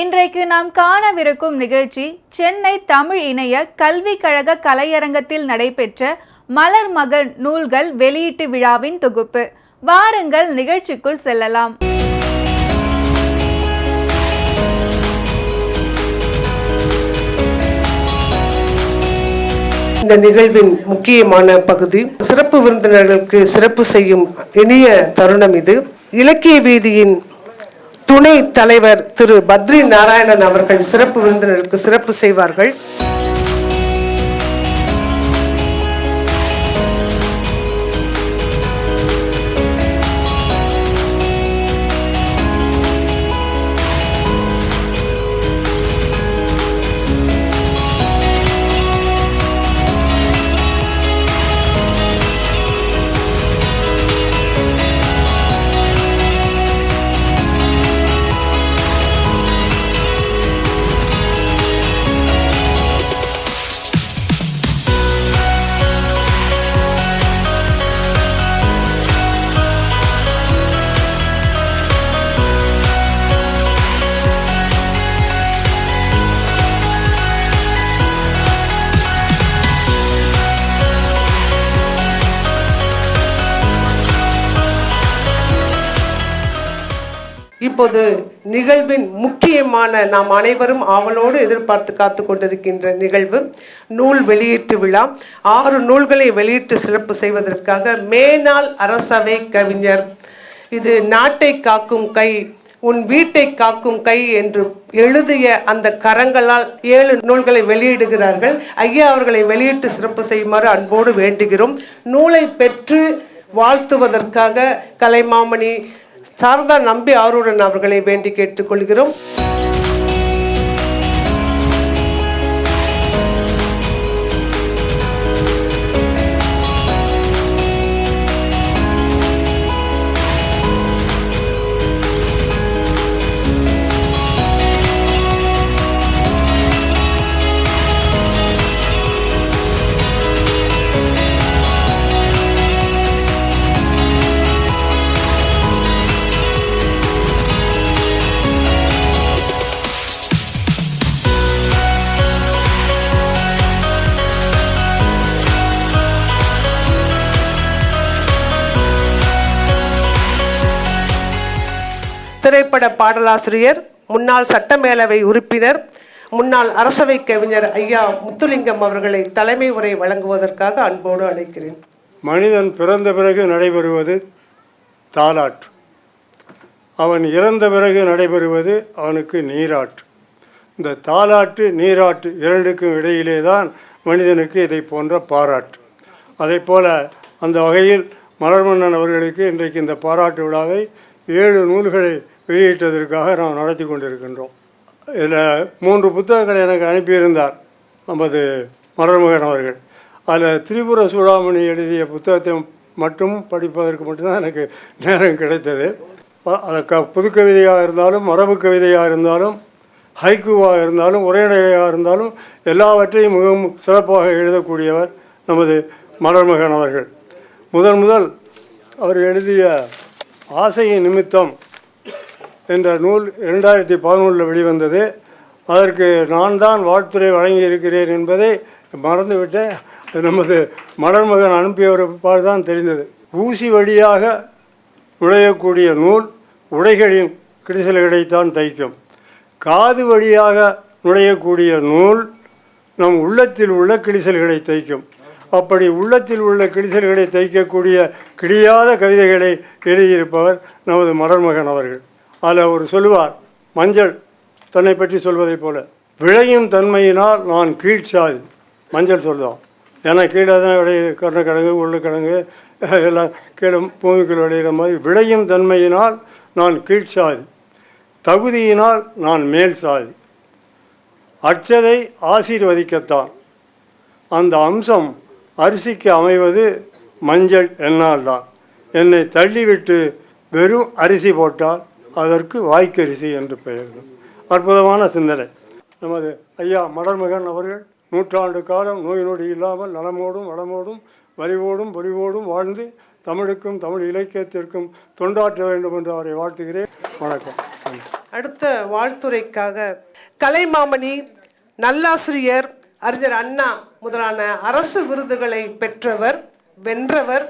இன்றைக்கு நாம் காணவிருக்கும் நிகழ்ச்சி சென்னை தமிழ் இணைய கல்விக் கழக கலையரங்கத்தில் நடைபெற்ற மலர் மகன் நூல்கள் வெளியீட்டு விழாவின் தொகுப்பு. வாருங்கள் நிகழ்ச்சிக்குள் செல்லலாம். இந்த நிகழ்வின் முக்கியமான பகுதி சிறப்பு விருந்தினர்களுக்கு சிறப்பு செய்யும் இனிய தருணம் இது. இலக்கிய வீதியின் துணை தலைவர் திரு பத்ரி நாராயணன் அவர்கள் சிறப்பு விருந்தினருக்கு சிறப்பு செய்வார்கள். முக்கியமான நாம் அனைவரும் ஆவலோடு எதிர்பார்த்து காத்து கொண்டிருக்கின்ற நிகழ்வு நூல் வெளியீட்டு விழா. ஆறு நூல்களை வெளியிட்டு சிறப்பு செய்வதற்காக மேனாள் அரசவை கவிஞர். இது நாட்டை காக்கும் கை உன் வீட்டை காக்கும் கை என்று எழுதிய அந்த கரங்களால் ஏழு நூல்களை வெளியிடுகிறார்கள். ஐயா அவர்களை வெளியிட்டு சிறப்பு செய்யுமாறு அன்போடு வேண்டுகிறோம். நூலை பெற்று வாழ்த்துவதற்காக கலைமாமணி சாரதா நம்பி ஆருடன் அவர்களை வேண்டி கேட்டுக்கொள்கிறோம். திரைப்பட பாடலாசிரியர் முன்னாள் சட்டமேலவை உறுப்பினர் முன்னாள் அரசவை கவிஞர் ஐயா முத்துலிங்கம் அவர்களை தலைமை உரை வழங்குவதற்காக அன்போடு அழைக்கிறேன். மனிதன் பிறந்த பிறகு நடைபெறுவது தாலாட்டு அவன் இறந்த பிறகு நடைபெறுவது அவனுக்கு நீராட்டு இந்த தாலாட்டு நீராட்டு இரண்டுக்கும் இடையிலே தான் மனிதனுக்கு இதை போன்ற பாராட்டு. அதே போல அந்த வகையில் மலர்மன்னன் அவர்களுக்கு இன்றைக்கு இந்த பாராட்டு விழாவை ஏழு நூல்களை வெளியிட்டதற்காக நாம் நடத்தி கொண்டிருக்கின்றோம். இதில் மூன்று புத்தகங்களை எனக்கு அனுப்பியிருந்தார் நமது மலர்மகன் அவர்கள். அதில் திரிபுர சூடாமணி எழுதிய புத்தகத்தை மட்டும் படிப்பதற்கு மட்டும்தான் எனக்கு நேரம் கிடைத்தது. அதை அது க புதுக்கவிதையாக இருந்தாலும் மரபு கவிதையாக இருந்தாலும் ஹைக்குவாக இருந்தாலும் உரைநடையாக இருந்தாலும் எல்லாவற்றையும் மிகவும் சிறப்பாக எழுதக்கூடியவர் நமது மலர்மகன் அவர்கள். முதன் முதல் அவர் எழுதிய ஆசையின் நிமித்தம் என்ற நூல் இரண்டாயிரத்தி பதினொன்றில் வெளிவந்தது. அதற்கு நான் தான் வாழ்த்துறை வழங்கி இருக்கிறேன் என்பதை மறந்துவிட்டேன் நமது மலர்மகன் அனுப்பியவர் தான் தெரிந்தது. ஊசி வழியாக நுழையக்கூடிய நூல் உடைகளின் கிடிசல்களைத்தான் தைக்கும். காது வழியாக நுழையக்கூடிய நூல் நம் உள்ளத்தில் உள்ள கிடிசல்களை தைக்கும். அப்படி உள்ளத்தில் உள்ள கிடிசல்களை தைக்கக்கூடிய கிடியாத கவிதைகளை எழுதியிருப்பவர் நமது மலர்மகன் அவர்கள். அதில் ஒரு சொல்லுவார் மஞ்சள் தன்னை பற்றி சொல்வதைப் போல. விளையும் தன்மையினால் நான் கீழ்ச்சாது. மஞ்சள் சொல்லுவோம் ஏன்னா கீழே தான் விளையுது கருணக்கிழங்கு உருளைக்கிழங்கு எல்லாம் கீழே பூமிக்குள் விளையிற மாதிரி. விளையும் தன்மையினால் நான் கீழ்ச்சாதி. தகுதியினால் நான் மேல் சாதி. அச்சதை ஆசீர்வதிக்கத்தான். அந்த அம்சம் அரிசிக்கு அமைவது மஞ்சள் என்னால் தான். என்னை தள்ளிவிட்டு வெறும் அரிசி போட்டால் அதற்கு வாய்க்கரிசி என்று பெயர். அற்புதமான சிந்தனை. நமது ஐயா மடர்மகன் அவர்கள் நூற்றாண்டு காலம் நோய் நொடி இல்லாமல் நலமோடும் வளமோடும் வரிவோடும் பொலிவோடும் வாழ்ந்து தமிழுக்கும் தமிழ் இலக்கியத்திற்கும் தொண்டாற்ற வேண்டும் என்று அவரை வாழ்த்துகிறேன். வணக்கம். அடுத்த வாழ்த்துரைக்காக கலைமாமணி நல்லாசிரியர் அறிஞர் அண்ணா முதலான அரசு விருதுகளை பெற்றவர் வென்றவர்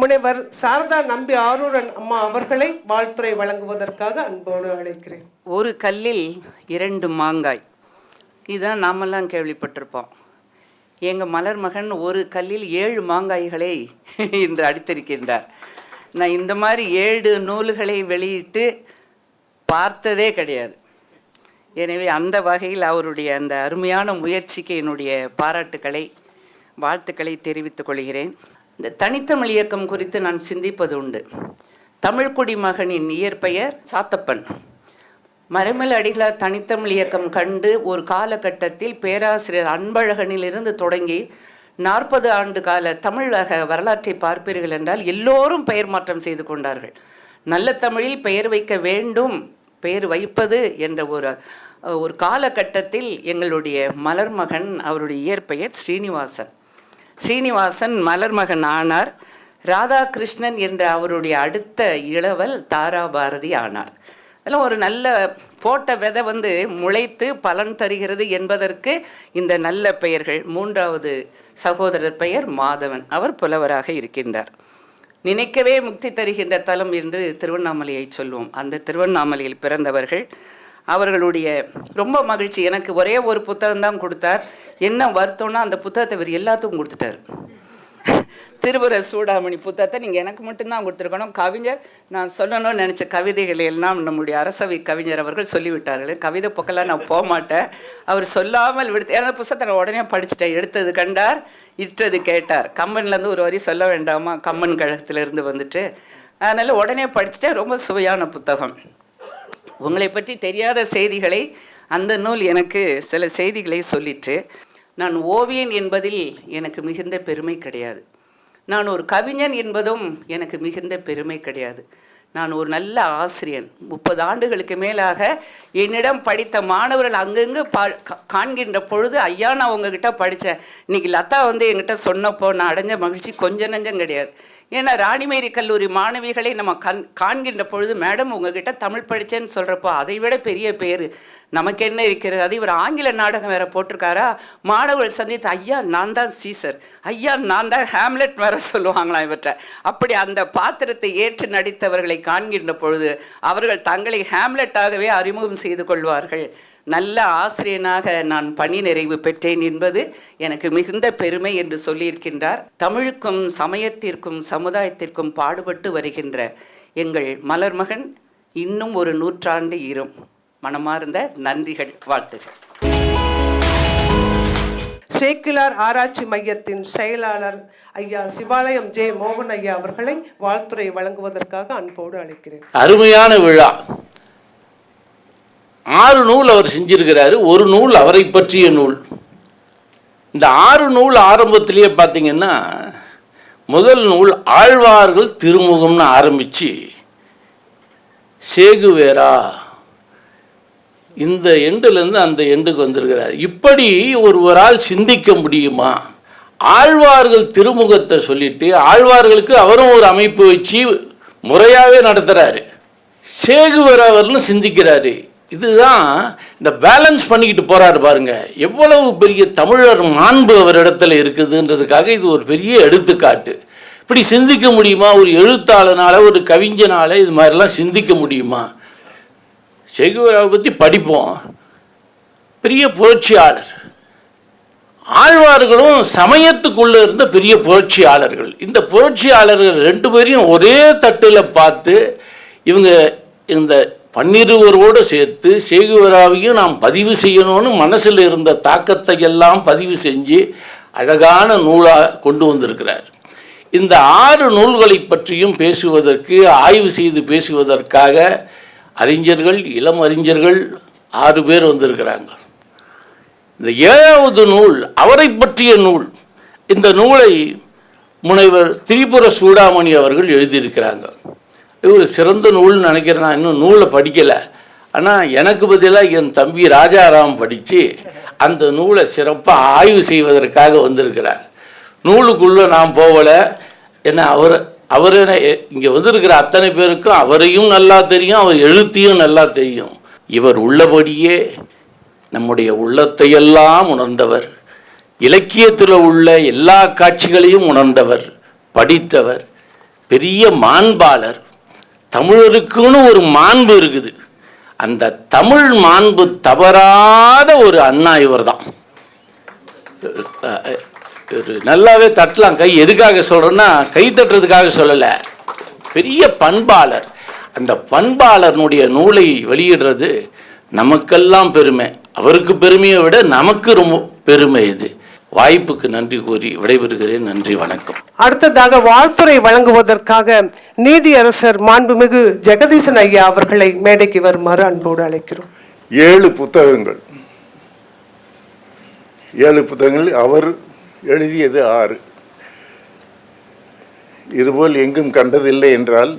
முனைவர் சாரதா நம்பி ஆரூரன் அம்மா அவர்களை வாழ்த்துரை வழங்குவதற்காக அன்போடு அழைக்கிறேன். ஒரு கல்லில் இரண்டு மாங்காய். இதுதான் நாமெல்லாம் கேள்விப்பட்டிருப்போம். எங்கள் மலர் மகன் ஒரு கல்லில் ஏழு மாங்காய்களை இன்று அடித்திருக்கின்றார். நான் இந்த மாதிரி ஏழு நூல்களை வெளியிட்டு பார்த்ததே கிடையாது. எனவே அந்த வகையில் அவருடைய அந்த அருமையான முயற்சிக்கு என்னுடைய பாராட்டுக்களை வாழ்த்துக்களை தெரிவித்துக் கொள்கிறேன். இந்த தனித்தமிழ் இயக்கம் குறித்து நான் சிந்திப்பது உண்டு. தமிழ்குடி மகனின் இயற்பெயர் சாத்தப்பன். மறைமல் அடிகளார் தனித்தமிழ் இயக்கம் கண்டு ஒரு காலகட்டத்தில் பேராசிரியர் அன்பழகனிலிருந்து தொடங்கி நாற்பது ஆண்டு கால தமிழக வரலாற்றை பார்ப்பீர்கள் என்றால் எல்லோரும் பெயர் மாற்றம் செய்து கொண்டார்கள். நல்ல தமிழில் பெயர் வைக்க வேண்டும் பெயர் வைப்பது என்ற ஒரு ஒரு காலகட்டத்தில் எங்களுடைய மலர்மகன் அவருடைய இயற்பெயர் ஸ்ரீனிவாசன். ஸ்ரீனிவாசன் மலர்மகன் ஆனார். ராதாகிருஷ்ணன் என்ற அவருடைய அடுத்த இளவல் தாராபாரதி ஆனார். அதெல்லாம் ஒரு நல்ல போட்ட விதை வந்து முளைத்து பலன் தருகிறது என்பதற்கு இந்த நல்ல பெயர்கள். மூன்றாவது சகோதரர் பெயர் மாதவன். அவர் புலவராக இருக்கின்றார். நினைக்கவே முக்தி தருகின்ற தலம் என்று திருவண்ணாமலையை சொல்வோம். அந்த திருவண்ணாமலையில் பிறந்தவர்கள் அவர்களுடைய ரொம்ப மகிழ்ச்சி. எனக்கு ஒரே ஒரு புத்தகம் தான் கொடுத்தார். என்ன வருத்தம்னா அந்த புத்தகத்தை இவர் எல்லாத்துக்கும் கொடுத்துட்டார். திருவர சூடாமணி புத்தகத்தை நீங்கள் எனக்கு மட்டும்தான் கொடுத்துருக்கணும். கவிஞர் நான் சொல்லணும்னு நினச்ச கவிதைகளை எல்லாம் நம்முடைய அரசவை கவிஞர் அவர்கள் சொல்லிவிட்டார்கள். கவிதை பக்கம்லாம் நான் போக மாட்டேன். அவர் சொல்லாமல் விடுத்து ஏன்னா புத்தகத்தை நான் உடனே படிச்சுட்டேன். எடுத்தது கண்டார் இட்டது கேட்டார். கம்மன்லேருந்து ஒரு வரி சொல்ல வேண்டாமா? கம்மன் கழகத்திலேருந்து வந்துட்டு. அதனால் உடனே படிச்சுட்டேன். ரொம்ப சுவையான புத்தகம். உங்களை பற்றி தெரியாத செய்திகளை அந்த நூல் எனக்கு சில செய்திகளை சொல்லிற்று. நான் ஓவியன் என்பதில் எனக்கு மிகுந்த பெருமை கிடையாது. நான் ஒரு கவிஞன் என்பதும் எனக்கு மிகுந்த பெருமை கிடையாது. நான் ஒரு நல்ல ஆசிரியன். முப்பது ஆண்டுகளுக்கு மேலாக என்னிடம் படித்த மாணவர்கள் அங்கங்கு பா காண்கின்ற பொழுது ஐயா நான் உங்ககிட்ட படித்தேன் இன்னைக்கு லதா வந்து என்கிட்ட சொன்னப்போ நான் அடைஞ்ச மகிழ்ச்சி கொஞ்சம் நஞ்சம் கிடையாது. ஏன்னா ராணிமேரி கல்லூரி மாணவிகளை நம்ம கண் காண்கின்ற பொழுது மேடம் உங்ககிட்ட தமிழ் படித்தேன்னு சொல்கிறப்போ அதை விட பெரிய பேர். நமக்கு என்ன இருக்கிறது? அது இவர் ஆங்கில நாடகம் வேற போட்டிருக்காரா? மாணவர்கள் சந்தித்து ஐயா நான் தான் சீசர். ஐயா நான் தான் ஹேம்லெட் வேற சொல்லுவாங்களாம் இவற்றை அப்படி அந்த பாத்திரத்தை ஏற்று நடித்தவர்களை காண்கின்ற பொழுது அவர்கள் தங்களை ஹேம்லெட்டாகவே அறிமுகம் செய்து கொள்வார்கள். நல்ல ஆசிரியனாக நான் பணி நிறைவு பெற்றேன் என்பது எனக்கு மிகுந்த பெருமை என்று சொல்லியிருக்கின்றார். தமிழுக்கும் சமயத்திற்கும் சமுதாயத்திற்கும் பாடுபட்டு வருகின்ற எங்கள் மலர்மகன் இன்னும் ஒரு நூற்றாண்டு இரும். மனமார்ந்த நன்றிகள் வாழ்த்துகள் சேக்கிலார் ஆராய்ச்சி மையத்தின் செயலாளர் ஐயா சிவாலயம் ஜே மோகன் ஐயா அவர்களை வாழ்த்துரை வழங்குவதற்காக அன்போடு அழைக்கிறேன். அருமையான விழா. ஆறு நூல் அவர் செஞ்சிருக்கிறாரு ஒரு நூல் அவரை பற்றிய நூல். இந்த ஆறு நூல் ஆரம்பத்திலேயே பார்த்தீங்கன்னா முதல் நூல் ஆழ்வார்கள் திருமுகம்னு ஆரம்பித்து சேகுவேரா இந்த எண்டுலேருந்து அந்த எண்டுக்கு வந்திருக்கிறார். இப்படி ஒருவரால் சிந்திக்க முடியுமா? ஆழ்வார்கள் திருமுகத்தை சொல்லிட்டு ஆழ்வார்களுக்கு அவரும் ஒரு அமைப்பு வச்சு முறையாகவே நடத்துகிறாரு சேகுவேராவர்னு சிந்திக்கிறாரு. இதுதான் இந்த பேலன்ஸ் பண்ணிக்கிட்டு போறாரு பாருங்க. எவ்வளவு பெரிய தமிழர் மாண்பு அவரிடத்துல இருக்குதுன்றதுக்காக இது ஒரு பெரிய எடுத்துக்காட்டு. இப்படி சிந்திக்க முடியுமா? ஒரு எழுத்தாளனால ஒரு கவிஞனால இது மாதிரிலாம் சிந்திக்க முடியுமா? செகுவராவை பற்றி படிப்போம். பெரிய புரட்சியாளர். ஆழ்வார்களும் சமயத்துக்குள்ள இருந்த பெரிய புரட்சியாளர்கள். இந்த புரட்சியாளர்கள் ரெண்டு பேரையும் ஒரே தட்டில் பார்த்து இவங்க இந்த பன்னிருவரோடு சேர்த்து சேகுவராவையும் நாம் பதிவு செய்யணும்னு மனசில் இருந்த தாக்கத்தை எல்லாம் பதிவு செஞ்சு அழகான நூலாக கொண்டு வந்திருக்கிறார். இந்த ஆறு நூல்களை பற்றியும் பேசுவதற்கு ஆய்வு செய்து பேசுவதற்காக அறிஞர்கள் இளம் அறிஞர்கள் ஆறு பேர் வந்திருக்கிறாங்க. இந்த ஏழாவது நூல் அவரை பற்றிய நூல் இந்த நூலை முனைவர் திரிபுர சூடாமணி அவர்கள் எழுதியிருக்கிறாங்க. இது ஒரு சிறந்த நூல்னு நினைக்கிறேன். நான் இன்னும் நூலை படிக்கலை. ஆனால் எனக்கு பதிலாக என் தம்பி ராஜாராம் படித்து அந்த நூலை சிறப்பாக ஆய்வு செய்வதற்காக வந்திருக்கிறார். நூலுக்குள்ளே நான் போகலை. ஏன்னா அவர் அவர் இங்கே வந்திருக்கிற அத்தனை பேருக்கும் அவரையும் நல்லா தெரியும் அவர் எழுத்தையும் நல்லா தெரியும். இவர் உள்ளபடியே நம்முடைய உள்ளத்தையெல்லாம் உணர்ந்தவர். இலக்கியத்தில் உள்ள எல்லா காட்சிகளையும் உணர்ந்தவர் படித்தவர். பெரிய மாண்பாளர். தமிழருக்குன்னு ஒரு மாண்பு இருக்குது. அந்த தமிழ் மாண்பு தவறாத ஒரு அண்ணா இவர் தான் நல்லாவே தட்டலாம் கை. எதுக்காக சொல்கிறேன்னா கை தட்டுறதுக்காக சொல்லலை. பெரிய பண்பாளர். அந்த பண்பாளர்னுடைய நூலை வெளியிடுறது நமக்கெல்லாம் பெருமை. அவருக்கு பெருமையை விட நமக்கு ரொம்ப பெருமை இது. வாய்ப்புக்கு நன்றி கூறி விடைபெறுகிறேன். நன்றி வணக்கம். அடுத்ததாக வாழ்த்துறை வழங்குவதற்காக நீதியரசர் மாண்புமிகு ஜெகதீசன் ஐயா அவர்களை மேடைக்கு வருமாறு அன்போடு அழைக்கிறோம். ஏழு புத்தகங்கள். ஏழு புத்தகங்கள். அவர் எழுதியது ஆறு. இதுபோல் எங்கும் கண்டதில்லை என்றால்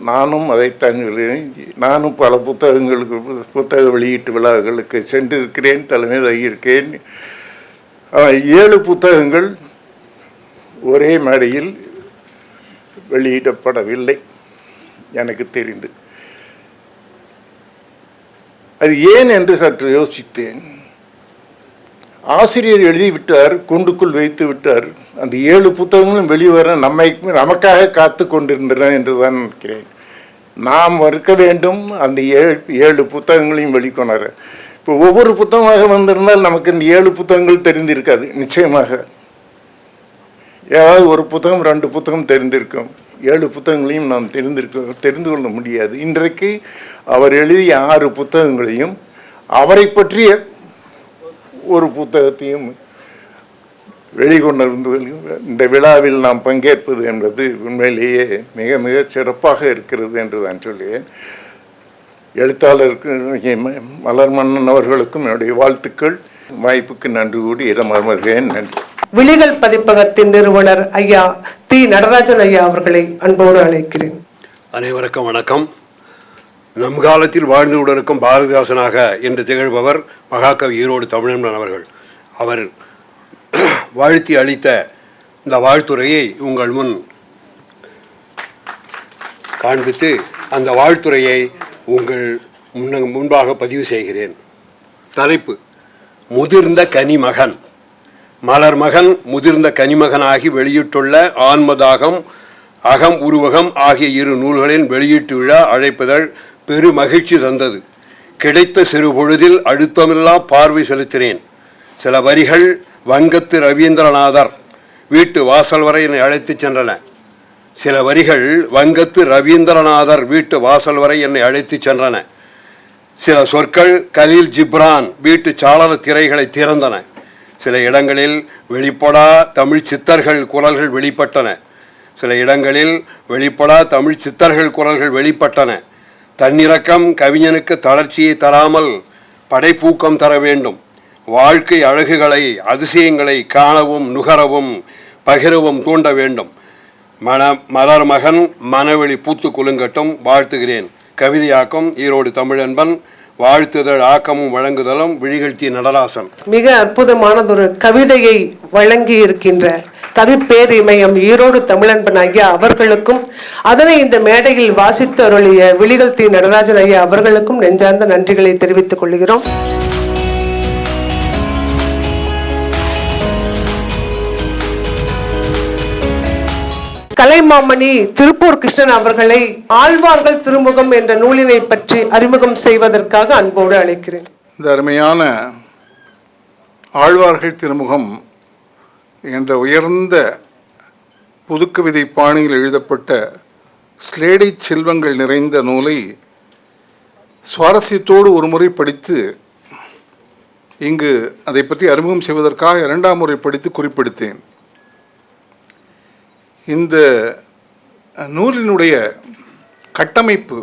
நானும் அதைத்தான் சொல்கிறேன் நானும் பல புத்தகங்களுக்கு புத்தக வெளியீட்டு விழாக்களுக்கு சென்றிருக்கிறேன் தலைமை தகியிருக்கேன் ஏழு புத்தகங்கள் ஒரே மேடையில் வெளியிடப்படவில்லை எனக்கு தெரிந்து. அது ஏன் என்று சற்று யோசித்தேன். ஆசிரியர் எழுதிவிட்டார் கூண்டுக்குள் வைத்து விட்டார். அந்த ஏழு புத்தகங்களும் வெளிவர நம்மை நமக்காக காத்து கொண்டிருந்தன என்று தான் நினைக்கிறேன். நாம் மறுக்க வேண்டும் அந்த ஏழு ஏழு புத்தகங்களையும் வெளிக்கொணர. இப்போ ஒவ்வொரு புத்தகமாக வந்திருந்தால் நமக்கு இந்த ஏழு புத்தகங்கள் தெரிந்திருக்காது நிச்சயமாக. ஏதாவது ஒரு புத்தகம் ரெண்டு புத்தகம் தெரிந்திருக்கும். ஏழு புத்தகங்களையும் நாம் தெரிந்திருக்க தெரிந்து கொள்ள முடியாது. இன்றைக்கு அவர் எழுதிய ஆறு புத்தகங்களையும் அவரை பற்றிய ஒரு புத்தகத்தையும் வெளிக்கொண்டிருந்து இந்த விழாவில் நாம் பங்கேற்பது என்பது உண்மையிலேயே மிக மிக சிறப்பாக இருக்கிறது என்று நான் சொல்லுவேன். எழுத்தாளருக்கு மலர் மன்னன் அவர்களுக்கும் என்னுடைய வாழ்த்துக்கள். வாய்ப்புக்கு நன்றி கூடி இடம் அமர்கிறேன். நன்றி. விழிகள் பதிப்பகத்தின் நிறுவனர் ஐயா தி நடராஜன் ஐயா அவர்களை அன்போடு அழைக்கிறேன். அனைவருக்கும் வணக்கம். நம் காலத்தில் வாழ்ந்து கொண்டிருக்கும் பாரதிதாசனாக என்று திகழ்பவர் மகாகவி ஈரோடு தமிழன் அவர்கள். அவர் வாழ்த்தி அளித்த இந்த வாழ்த்துரையை உங்கள் முன் காண்பித்து அந்த வாழ்த்துரையை உங்கள் முன்ன முன்பாக பதிவு செய்கிறேன். தலைப்பு முதிர்ந்த கனிமகன். மலர் மகன் முதிர்ந்த கனிமகனாகி வெளியிட்டுள்ள ஆன்மதாகம் அகம் உருவகம் ஆகிய இரு நூல்களின் வெளியீட்டு விழா அழைப்பதழ் பெரு மகிழ்ச்சி தந்தது. கிடைத்த சிறு பொழுதில் அழுத்தமில்லா பார்வை செலுத்தினேன். சில வரிகள் வங்கத்து ரவீந்திரநாதர் வீட்டு வாசல் வரை என்னை அழைத்துச் சென்றன. சில வரிகள் வங்கத்து ரவீந்திரநாதர் வீட்டு வாசல் வரை என்னை அழைத்துச் சென்றன. சில சொற்கள் கலீல் ஜிப்ரான் வீட்டு சாளர திரைகளை திறந்தன. சில இடங்களில் வெளிப்படா தமிழ் சித்தர்கள் குரல்கள் வெளிப்பட்டன. சில இடங்களில் வெளிப்படா தமிழ் சித்தர்கள் குரல்கள் வெளிப்பட்டன. தன்னிறக்கம் கவிஞனுக்கு தளர்ச்சியை தராமல் படைப்பூக்கம் தர வேண்டும். வாழ்க்கை அழகுகளை அதிசயங்களை காணவும் நுகரவும் பகிரவும் தூண்ட வேண்டும். மன மலர் மகன் மனவெளி பூத்து குலுங்கட்டும் வாழ்த்துகிறேன். கவிதையாக்கம் ஈரோடு தமிழன்பன் வாழ்த்துதல் ஆக்கமும் வழங்குதலும் விழிகழ்த்தி நடராசன். மிக அற்புதமானதொரு கவிதையை வழங்கி இருக்கின்ற கவி பேரிமயம் ஈரோடு தமிழன்பன் ஐயா அவர்களுக்கும் அதனை இந்த மேடையில் வாசித்து அருளிய விழிகழ்த்தி நடராஜன் ஐயா அவர்களுக்கும் நெஞ்சார்ந்த நன்றிகளை தெரிவித்துக் கொள்கிறோம். கலைமாமணி திருப்பூர் கிருஷ்ணன் அவர்களை ஆழ்வார்கள் திருமுகம் என்ற நூலினை பற்றி அறிமுகம் செய்வதற்காக அன்போடு அழைக்கிறேன். இந்த அருமையான ஆழ்வார்கள் திருமுகம் என்ற உயர்ந்த புதுக்கவிதை பாணியில் எழுதப்பட்ட ஸ்லேடை செல்வங்கள் நிறைந்த நூலை சுவாரஸ்யத்தோடு ஒரு முறை படித்து இங்கு அதை பற்றி அறிமுகம் செய்வதற்காக இரண்டாம் முறை படித்து குறிப்பிடுத்தேன். இந்த நூலினுடைய கட்டமைப்பு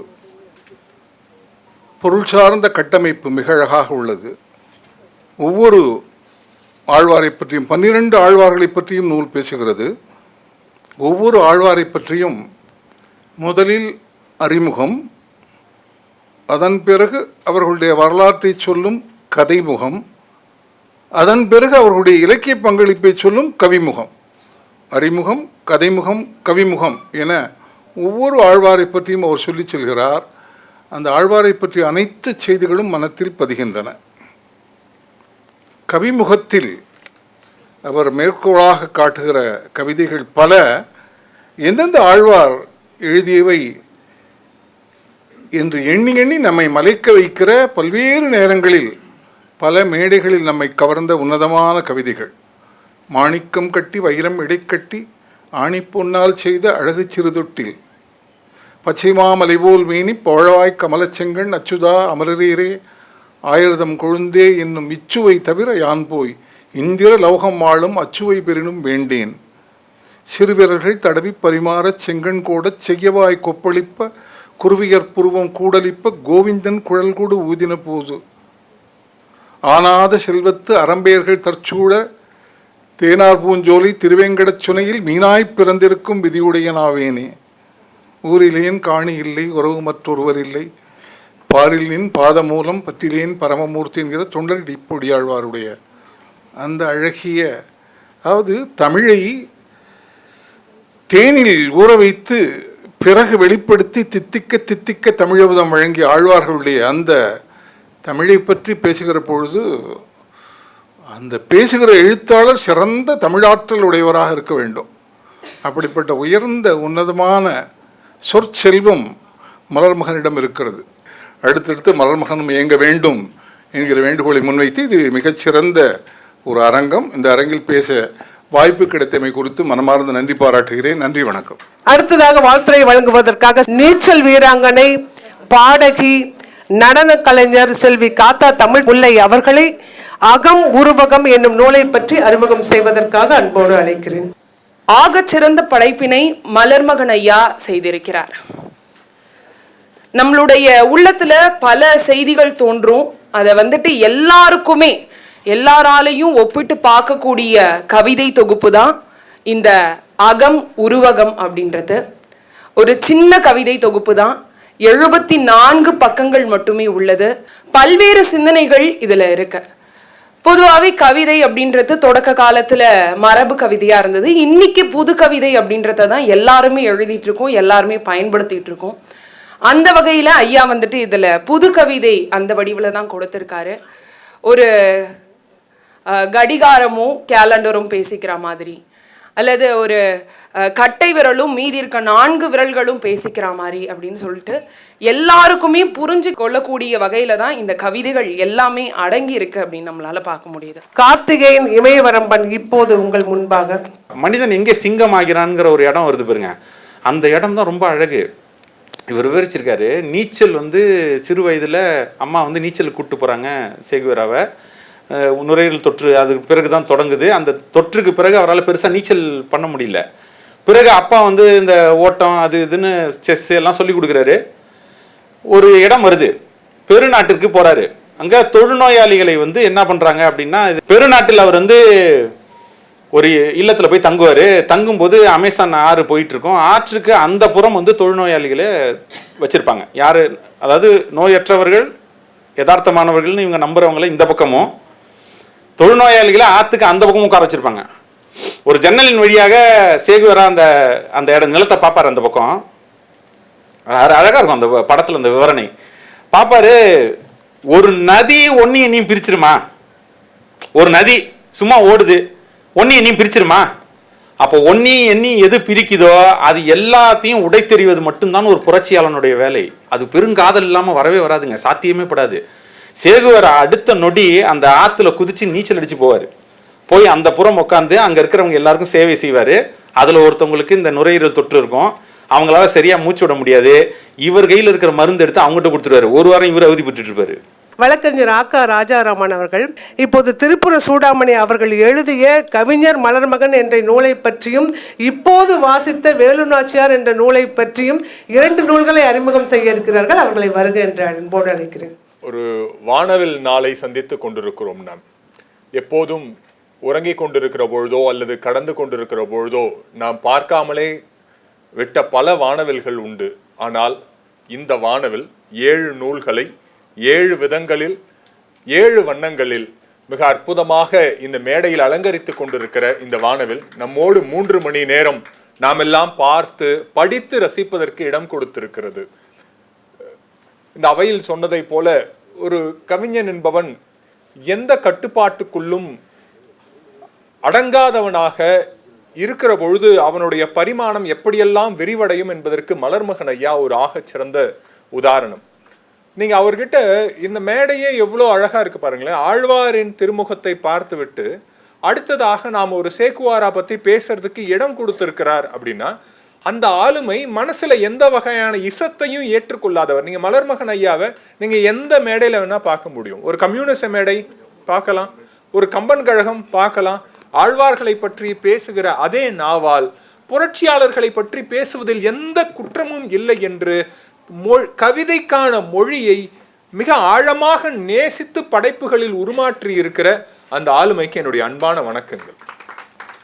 பொருள் சார்ந்த கட்டமைப்பு மிக அழகாக உள்ளது. ஒவ்வொரு ஆழ்வாரை பற்றியும் பன்னிரண்டு ஆழ்வார்களை பற்றியும் நூல் பேசுகிறது. ஒவ்வொரு ஆழ்வாரை பற்றியும் முதலில் அறிமுகம் அதன் பிறகு அவர்களுடைய வரலாற்றை சொல்லும் கதைமுகம் அதன் பிறகு அவர்களுடைய இலக்கிய பங்களிப்பை சொல்லும் கவிமுகம். அறிமுகம் கதைமுகம் கவிமுகம் என ஒவ்வொரு ஆழ்வாரை பற்றியும் அவர் சொல்லிச் செல்கிறார். அந்த ஆழ்வாரை பற்றிய அனைத்து செய்திகளும் மனத்தில் பதிகின்றன. கவிமுகத்தில் அவர் மேற்கோளாக காட்டுகிற கவிதைகள் பல. எந்தெந்த ஆழ்வார் எழுதியவை என்று எண்ணி எண்ணி நம்மை மலைக்க வைக்கிற பல்வேறு நேரங்களில் பல மேடைகளில் நம்மை கவர்ந்த உன்னதமான கவிதைகள். மாணிக்கம் கட்டி வைரம் இடைக்கட்டி ஆணிப்பொன்னால் செய்த அழகு சிறுதொட்டில். பச்சைமாமலை போல் மீனி போழவாய் கமலச்செங்கண் அச்சுதா அமரரீரே. ஆயிரதம் கொழுந்தே என்னும் இச்சுவை தவிர யான் போய் இந்திர லௌகம் வாழும் அச்சுவை பெறினும் வேண்டேன். சிறுவிரல்கள் தடவி பரிமாறச் செங்கண் கோடச் செய்யவாய் கொப்பளிப்ப குருவியர் புருவம் கூடலிப்ப கோவிந்தன் குழல் கூடு ஊதின போது ஆனாத செல்வத்து அறம்பெயர்கள் தற்சூழ தேனார் பூஞ்சோலை திருவேங்கடச் சுனையில் மீனாய்ப் பிறந்திருக்கும் விதியுடையனாவேனே ஊரிலேன் காணி இல்லை உறவு மற்றொருவர் இல்லை. பாரில் நின் பாதமூலம் பற்றிலேன் பரமமூர்த்தி என்கிற தொண்டர் இடிப்பொடியாழ்வாருடைய அந்த அழகிய அதாவது தமிழை தேனில் ஊற வைத்து பிறகு வெளிப்படுத்தி தித்திக்க தித்திக்க தமிழபதம் வழங்கிய ஆழ்வார்களுடைய அந்த தமிழை பற்றி பேசுகிற பொழுது அந்த பேசுகிற எழுத்தாளர் சிறந்த தமிழாற்றல் உடையவராக இருக்க வேண்டும். அப்படிப்பட்ட உயர்ந்த உன்னதமான சொற்செல்வம் மலர்மகனிடம் இருக்கிறது. அடுத்தடுத்து மலர்மகனும் இயங்க வேண்டும் என்கிற வேண்டுகோளை முன்வைத்து இது மிகச்சிறந்த ஒரு அரங்கம். இந்த அரங்கில் பேச வாய்ப்பு கிடைத்தமை குறித்து மனமார்ந்த நன்றி பாராட்டுகிறேன். நன்றி வணக்கம். அடுத்ததாக வாழ்த்துறை வழங்குவதற்காக நீச்சல் வீராங்கனை பாடகி நடன கலைஞர் செல்வி காத்தா தமிழ் முல்லை அவர்களை அகம் உருவகம் என்னும் நூலை பற்றி அறிமுகம் செய்வதற்காக அன்போடு அழைக்கிறேன். ஆகச்சிறந்த படைப்பினை மலர்மகன் ஐயா செய்திருக்கிறார். நம்மளுடைய உள்ளத்துல பல செய்திகள் தோன்றும். அதை வந்துட்டு எல்லாருக்குமே எல்லாராலையும் ஒப்பிட்டு பார்க்கக்கூடிய கவிதை தொகுப்பு தான் இந்த அகம் உருவகம் அப்படின்றது. ஒரு சின்ன கவிதை தொகுப்பு தான். எழுபத்தி நான்கு பக்கங்கள் மட்டுமே உள்ளது. பல்வேறு சிந்தனைகள் இதுல இருக்கு. பொதுவாகவே கவிதை அப்படின்றது தொடக்க காலத்துல மரபு கவிதையா இருந்தது. இன்னைக்கு புது கவிதை அப்படின்றத தான் எல்லாருமே எழுதிட்டு இருக்கோம் எல்லாருமே பயன்படுத்திட்டு இருக்கோம். அந்த வகையில ஐயா வந்துட்டு இதுல புது கவிதை அந்த வடிவில் தான் கொடுத்திருக்காரு. ஒரு கடிகாரமும் கேலண்டரும் பேசிக்கிற மாதிரி. அல்லது ஒரு கட்டை விரலும் மீதி இருக்க நான்கு விரல்களும் பேசிக்கிற மாதிரி அப்படின்னு சொல்லிட்டு எல்லாருக்குமே புரிஞ்சு கொள்ளக்கூடிய வகையில தான் இந்த கவிதைகள் எல்லாமே அடங்கி இருக்கு அப்படின்னு நம்மளால பார்க்க முடியுது. கார்த்திகேயன் இமயவரம்பன் இப்போது உங்கள் முன்பாக. மனிதன் எங்கே சிங்கம் ஆகிறான்ங்கிற ஒரு இடம் வருது பாருங்க. அந்த இடம் தான் ரொம்ப அழகு. இவர் விவரிச்சிருக்காரு நீச்சல் வந்து சிறு வயதில் அம்மா வந்து நீச்சல் கூட்டு போகிறாங்க சேகுவராவை. நுரையீரல் தொற்று அதுக்கு பிறகு தான் தொடங்குது. அந்த தொற்றுக்கு பிறகு அவரால் பெருசாக நீச்சல் பண்ண முடியல. பிறகு அப்பா வந்து இந்த ஓட்டம் அது இதுன்னு செஸ் எல்லாம் சொல்லி கொடுக்குறாரு. ஒரு இடம் வருது. பெருநாட்டிற்கு போகிறாரு அங்கே தொழுநோயாளிகளை வந்து என்ன பண்ணுறாங்க அப்படின்னா பெருநாட்டில் அவர் வந்து ஒரு இல்லத்தில் போய் தங்குவார். தங்கும்போது அமேசான் ஆறு போயிட்டுருக்கோம். ஆற்றுக்கு அந்த புறம் வந்து தொழுநோயாளிகளை வச்சுருப்பாங்க. யார்? அதாவது நோயற்றவர்கள் யதார்த்தமானவர்கள்னு இவங்க நம்புகிறவங்கள இந்த பக்கமும். தொழுநோயாளிகளை ஆற்றுக்கு அந்த பக்கமும் உட்கார வச்சுருப்பாங்க. ஒரு ஜன்னலின் வழியாக சேகுவரா அந்த அந்த இடம் நிலத்தை பார்ப்பாரு அந்த பக்கம். அழகாக இருக்கும் அந்த படத்தில் அந்த விவரணை. பார்ப்பாரு ஒரு நதி ஒன்றையும் நீ பிரிச்சிருமா? ஒரு நதி சும்மா ஓடுது ஒன்றையும் நீ பிரிச்சிருமா? அப்போ ஒன்றையும் எண்ணி எது பிரிக்குதோ அது எல்லாத்தையும் உடைத்தெறிவது மட்டும்தான் ஒரு புரட்சியாளனுடைய வேலை. அது பெருங்காதல் இல்லாமல் வரவே வராதுங்க சாத்தியமே படாது. சேகுவர் அடுத்த நொடி அந்த ஆற்றுல குதிச்சு நீச்சல் அடிச்சு போவார். போய் அந்த புறம் உட்காந்து அங்கே இருக்கிறவங்க எல்லாருக்கும் சேவை செய்வார். அதில் ஒருத்தவங்களுக்கு இந்த நுரையீரல் தொற்று இருக்கும். அவங்களால சரியாக மூச்சு விட முடியாது. இவர் கையில் இருக்கிற மருந்து எடுத்து அவங்ககிட்ட கொடுத்துருவாரு. ஒரு வாரம் இவர் அவதிப்பட்டு இருப்பாரு. வழக்கறிஞர் ஆக்கா ராஜாராமன் அவர்கள் இப்போது திருப்புர சூடாமணி அவர்கள் எழுதிய கவிஞர் மலர்மகன் என்ற நூலை பற்றியும் இப்போது வாசித்த வேலுநாச்சியார் என்ற நூலை பற்றியும் இரண்டு நூல்களை அறிமுகம் செய்ய இருக்கிறார்கள். அவர்களை வருக என்று அன்போடு அழைக்கிறேன். ஒரு வானவில் நாளை சந்தித்து கொண்டிருக்கிறோம் நாம். எப்போதும் உறங்கிக் கொண்டிருக்கிற பொழுதோ அல்லது கடந்து கொண்டிருக்கிற பொழுதோ நாம் பார்க்காமலே விட்ட பல வானவில்கள் உண்டு. ஆனால் இந்த வானவில் ஏழு நூல்களை ஏழு விதங்களில் ஏழு வண்ணங்களில் மிக அற்புதமாக இந்த மேடையில் அலங்கரித்து கொண்டிருக்கிற இந்த வானவில் நம்மோடு மூன்று மணி நேரம் நாம் எல்லாம் பார்த்து படித்து ரசிப்பதற்கு இடம் கொடுத்திருக்கிறது. இந்த அவையில் சொன்னதை போல ஒரு கவிஞன் என்பவன் எந்த கட்டுப்பாட்டுக்குள்ளும் அடங்காதவனாக இருக்கிற பொழுது அவனுடைய பரிமாணம் எப்படியெல்லாம் விரிவடையும் என்பதற்கு மலர்மகன் ஐயா ஒரு ஆகச் சிறந்த உதாரணம். நீங்க அவர்கிட்ட இந்த மேடையே எவ்வளோ அழகா இருக்கு பாருங்களேன். ஆழ்வாரின் திருமுகத்தை பார்த்துவிட்டு அடுத்ததாக நாம் ஒரு சேக்குவாரா பத்தி பேசுறதுக்கு இடம் கொடுத்திருக்கிறார் அப்படின்னா அந்த ஆளுமை மனசில் எந்த வகையான இசத்தையும் ஏற்றுக்கொள்ளாதவர். நீங்கள் மலர்மகன் ஐயாவை நீங்கள் எந்த மேடையில் வேணால் பார்க்க முடியும். ஒரு கம்யூனிச மேடை பார்க்கலாம் ஒரு கம்பன் கழகம் பார்க்கலாம் ஆழ்வார்களை பற்றி பேசுகிற அதே நாவால் புரட்சியாளர்களை பற்றி பேசுவதில் எந்த குற்றமும் இல்லை என்று மொ- கவிதைக்கான மொழியை மிக ஆழமாக நேசித்து படைப்புகளில் உருமாற்றி இருக்கிற அந்த ஆளுமைக்கு என்னுடைய அன்பான வணக்கங்கள்.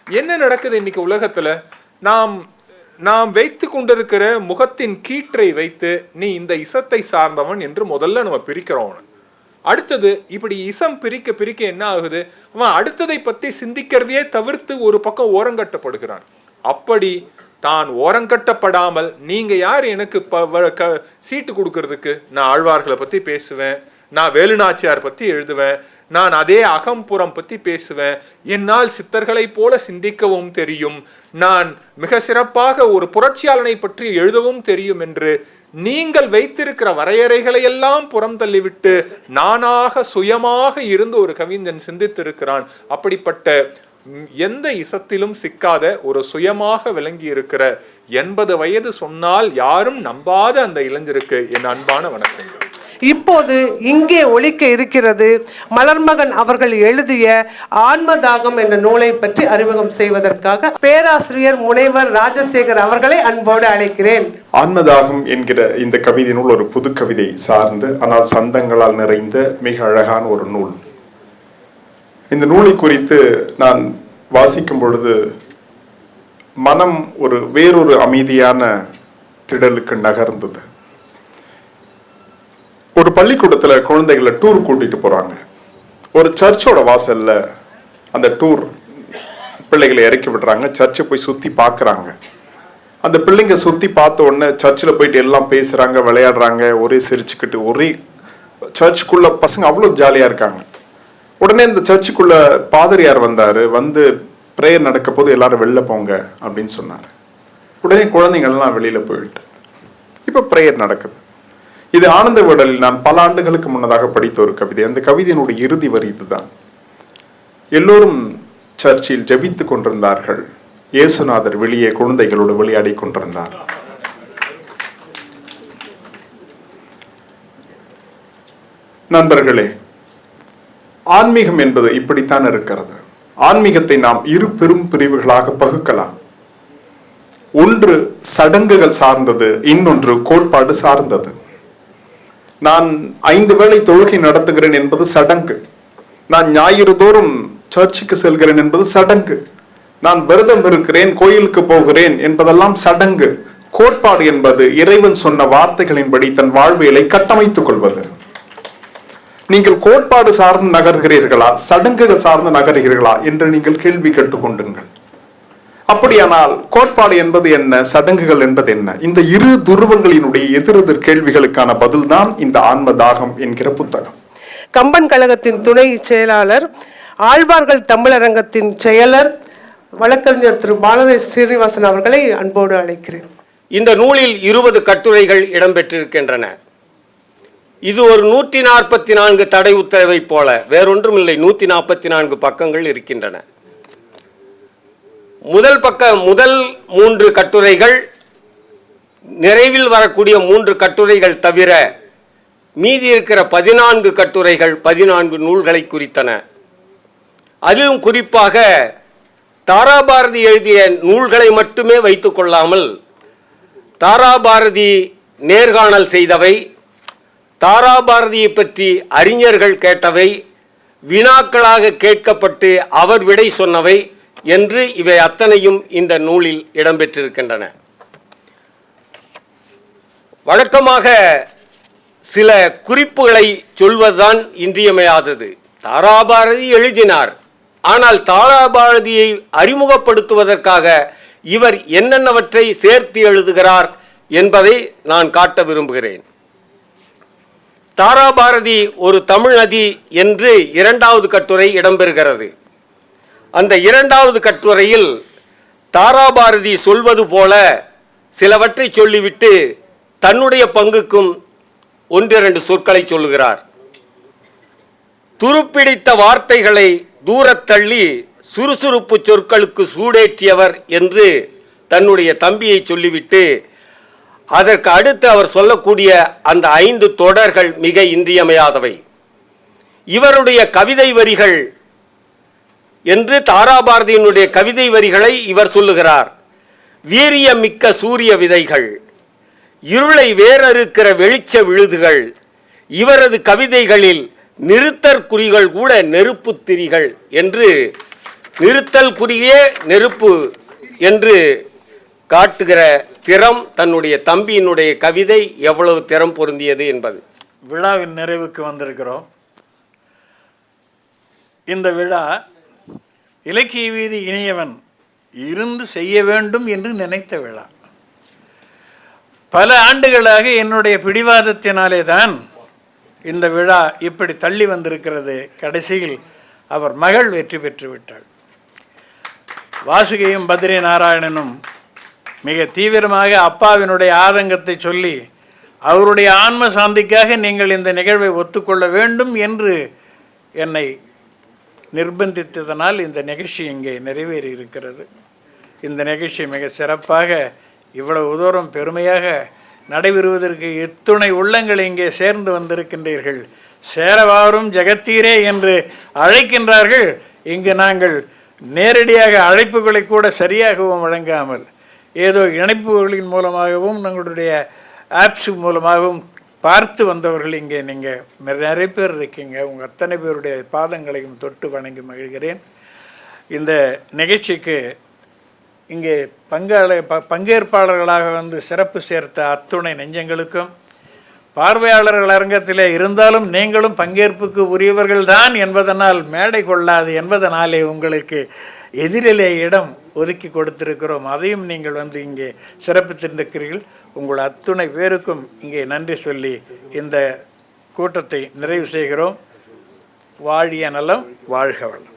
என்ன நடக்குது இன்னைக்கு உலகத்தில்? நாம் நாம் வைத்து கொண்டிருக்கிற முகத்தின் கீற்றை வைத்து நீ இந்த இசத்தை சார்ந்தவன் என்று முதல்ல நம்ம பிரிக்கிறோம். அடுத்தது இப்படி இசம் பிரிக்க பிரிக்க என்ன ஆகுது? அவன் அடுத்ததை பற்றி சிந்திக்கிறதையே தவிர்த்து ஒரு பக்கம் ஓரங்கட்டப்படுகிறான் அப்படி தான் ஓரங்கட்டப்படாமல் நீங்கள் யார் எனக்கு ப- வ- க- சீட்டு கொடுக்கறதுக்கு? நான் ஆழ்வார்களை பற்றி பேசுவேன். நான் வேலுநாச்சியார் பற்றி எழுதுவேன். நான் அதே அகம்புறம் பற்றி பேசுவேன். என்னால் சித்தர்களைப் போல சிந்திக்கவும் தெரியும். நான் மிக சிறப்பாக ஒரு புரட்சியாளனை பற்றி எழுதவும் தெரியும் என்று நீங்கள் வைத்திருக்கிற வரையறைகளை எல்லாம் புறம் தள்ளிவிட்டு நானாக சுயமாக இருந்து ஒரு கவிஞன் சிந்தித்திருக்கிறான். அப்படிப்பட்ட எந்த இசத்திலும் சிக்காத ஒரு சுயமாக விளங்கி இருக்கிற எண்பது வயது சொன்னால் யாரும் நம்பாத அந்த இளைஞருக்கு என் அன்பான வணக்கங்கள். இப்போது இங்கே ஒழிக்க இருக்கிறது மலர்மகன் அவர்கள் எழுதிய ஆன்மதாகம் என்ற நூலை பற்றி அறிமுகம் செய்வதற்காக பேராசிரியர் முனைவர் ராஜசேகர் அவர்களை அன்போடு அழைக்கிறேன். ஆன்மதாகம் என்கிற இந்த கவிதை நூல் ஒரு புது கவிதை சார்ந்து ஆனால் சந்தங்களால் நிறைந்த மிக அழகான ஒரு நூல். இந்த நூலை குறித்து நான் வாசிக்கும் பொழுது மனம் ஒரு வேறொரு அமைதியான திடலுக்கு நகர்ந்தது. ஒரு பள்ளிக்கூடத்தில் குழந்தைகளை டூர் கூட்டிகிட்டு போகிறாங்க ஒரு சர்ச்சோட வாசலில் அந்த டூர் பிள்ளைகளை இறக்கி விடுறாங்க. சர்ச்சை போய் சுற்றி பார்க்குறாங்க அந்த பிள்ளைங்க சுற்றி பார்த்த உடனே சர்ச்சில் போயிட்டு எல்லாம் பேசுகிறாங்க விளையாடுறாங்க ஒரே சிரிச்சுக்கிட்டு ஒரே சர்ச்சுக்குள்ளே பசங்க அவ்வளோ ஜாலியாக இருக்காங்க. உடனே இந்த சர்ச்சுக்குள்ளே பாதிரியார் வந்தார். வந்து ப்ரேயர் நடக்க போது எல்லாரும் வெளில போங்க அப்படின்னு சொன்னார். உடனே குழந்தைங்கள்லாம் வெளியில் போயிட்டு இப்போ ப்ரேயர் நடக்குது. இது ஆனந்த விடலில் நான் பல ஆண்டுகளுக்கு முன்னதாக படித்த ஒரு கவிதை. அந்த கவிதையினுடைய இறுதி வரி இதுதான். எல்லோரும் சர்ச்சில் ஜெபித்துக் கொண்டிருந்தார்கள். இயேசுநாதர் வெளியே குழந்தைகளோடு விளையாடிக் கொண்டிருந்தார். நண்பர்களே ஆன்மீகம் என்பது இப்படித்தான் இருக்கிறது. ஆன்மீகத்தை நாம் இரு பெரும் பிரிவுகளாக பகுக்கலாம். ஒன்று சடங்குகள் சார்ந்தது இன்னொன்று கோட்பாடு சார்ந்தது. நான் ஐந்து வேளை தொழுகை நடத்துகிறேன் என்பது சடங்கு. நான் ஞாயிறு தோறும் சர்ச்சுக்கு செல்கிறேன் என்பது சடங்கு. நான் விரதம் இருக்கிறேன் கோயிலுக்கு போகிறேன் என்பதெல்லாம் சடங்கு. கோட்பாடு என்பது இறைவன் சொன்ன வார்த்தைகளின்படி தன் வாழ்வியலை கட்டமைத்துக் கொள்வது. நீங்கள் கோட்பாடு சார்ந்து நகர்கிறீர்களா? சடங்குகள் சார்ந்து நகர்கிறீர்களா? என்று நீங்கள் கேள்வி கேட்டுக்கொண்டுங்கள் அப்படியானால் கோட்பாடு என்பது என்ன? சடங்குகள் என்பது என்ன? இந்த இரு துருவங்களினுடைய எதிரெதிர் கேள்விகளுக்கான பதில்தான் இந்த ஆன்ம தாகம் என்கிற புத்தகம். கம்பன் கழகத்தின் துணை செயலாளர் ஆழ்வார்கள் தமிழரங்கத்தின் செயலர் வழக்கறிஞர் திரு பாலரை ஸ்ரீனிவாசன் அவர்களை அன்போடு அழைக்கிறேன். இந்த நூலில் இருபது கட்டுரைகள் இடம்பெற்றிருக்கின்றன. இது ஒரு நூற்றி நாற்பத்தி நான்கு தடை உத்தரவைப் போல வேறொன்றுமில்லை நூற்றி நாற்பத்தி நான்கு பக்கங்கள் இருக்கின்றன. முதல் பக்க முதல் மூன்று கட்டுரைகள் நிறைவில் வரக்கூடிய மூன்று கட்டுரைகள் தவிர மீதி இருக்கிற பதினான்கு கட்டுரைகள் பதினான்கு நூல்களை குறித்தன. அதிலும் குறிப்பாக தாராபாரதி எழுதிய நூல்களை மட்டுமே வைத்துக் கொள்ளாமல் தாராபாரதி நேர்காணல் செய்தவை தாராபாரதியை பற்றி அறிஞர்கள் கேட்டவை வினாக்களாக கேட்கப்பட்டு அவர் விடை சொன்னவை என்று இவை அத்தனையும் இந்த நூலில் இடம்பெற்றிருக்கின்றன. வழக்கமாக சில குறிப்புகளை சொல்வதுதான் இன்றியமையாதது. தாராபாரதி எழுதினார். ஆனால் தாராபாரதியை அறிமுகப்படுத்துவதற்காக இவர் என்னென்னவற்றை சேர்த்து எழுதுகிறார் என்பதை நான் காட்ட விரும்புகிறேன். தாராபாரதி ஒரு தமிழ் நதி என்று இரண்டாவது கட்டுரை இடம்பெறுகிறது. அந்த இரண்டாவது கட்டுரையில் தாராபாரதி சொல்வது போல சிலவற்றை சொல்லிவிட்டு தன்னுடைய பங்குக்கும் ஒன்றிரண்டு சொற்களை சொல்லுகிறார். துருப்பிடித்த வார்த்தைகளை தூரத்தள்ளி சுறுசுறுப்பு சொற்களுக்கு சூடேற்றியவர் என்று தன்னுடைய தம்பியை சொல்லிவிட்டு அதற்கு அடுத்து அவர் சொல்லக்கூடிய அந்த ஐந்து தொடர்கள் மிக இன்றியமையாதவை. இவருடைய கவிதை வரிகள் என்று தாராபாரதியினுடைய கவிதை வரிகளை இவர் சொல்லுகிறார். வீரியமிக்க சூரிய விதைகள் இருளை வேறறுக்கிற வெளிச்ச விழுதுகள் இவரது கவிதைகளில் நிறுத்தற் குறிகள் கூட நெருப்பு திரிகள் என்று நிறுத்தல் குறியே நெருப்பு என்று காட்டுகிற திறம் தன்னுடைய தம்பியினுடைய கவிதை எவ்வளவு திறம் பொருந்தியது என்பது. விழாவின் நிறைவுக்கு வந்திருக்கிறோம். இந்த விழா இலக்கிய வீதி இணையவன் இருந்து செய்ய வேண்டும் என்று நினைத்த விழா. பல ஆண்டுகளாக என்னுடைய பிடிவாதத்தினாலே தான் இந்த விழா இப்படி தள்ளி வந்திருக்கிறது. கடைசியில் அவர் மகள் வெற்றி பெற்று விட்டாள். வாசுகியும் பத்ரி நாராயணனும் மிக தீவிரமாக அப்பாவினுடைய ஆதங்கத்தை சொல்லி அவருடைய ஆன்ம சாந்திக்காக நீங்கள் இந்த நிகழ்வை ஒத்துக்கொள்ள வேண்டும் என்று என்னை நிர்பந்தித்ததனால் இந்த நிகழ்ச்சி இங்கே நிறைவேறி இருக்கிறது இந்த நிகழ்ச்சி மிக சிறப்பாக இவ்வளவு தூரம் பெருமையாக நடைபெறுவதற்கு எத்துணை உள்ளங்கள் இங்கே சேர்ந்து வந்திருக்கின்றீர்கள். சேரவாரும் ஜெகத்தீரே என்று அழைக்கின்றார்கள். இங்கு நாங்கள் நேரடியாக அழைப்புகளை கூட சரியாகவும் வழங்காமல் ஏதோ இணைப்புகளின் மூலமாகவும் நம்மளுடைய ஆப்ஸ் மூலமாகவும் பார்த்து வந்தவர்கள் இங்கே நீங்கள் நிறைய பேர் இருக்கீங்க. உங்கள் அத்தனை பேருடைய பாதங்களையும் தொட்டு வணங்கி மகிழ்கிறேன். இந்த நிகழ்ச்சிக்கு இங்கே பங்காள ப பங்கேற்பாளர்களாக வந்து சிறப்பு சேர்த்த அத்துணை நெஞ்சங்களுக்கும் பார்வையாளர்கள் அரங்கத்திலே இருந்தாலும் நீங்களும் பங்கேற்புக்கு உரியவர்கள் தான் என்பதனால் மேடை கொள்ளாது என்பதனாலே உங்களுக்கு எதிரிலே இடம் ஒதுக்கி கொடுத்திருக்கிறோம். அதையும் நீங்கள் வந்து இங்கே சிறப்பித்திருந்திருக்கிறீர்கள் உங்கள் அத்துணை பேருக்கும் இங்கே நன்றி சொல்லி இந்த கூட்டத்தை நிறைவு செய்கிறோம். வாழிய நலம் வாழ்க வளம்.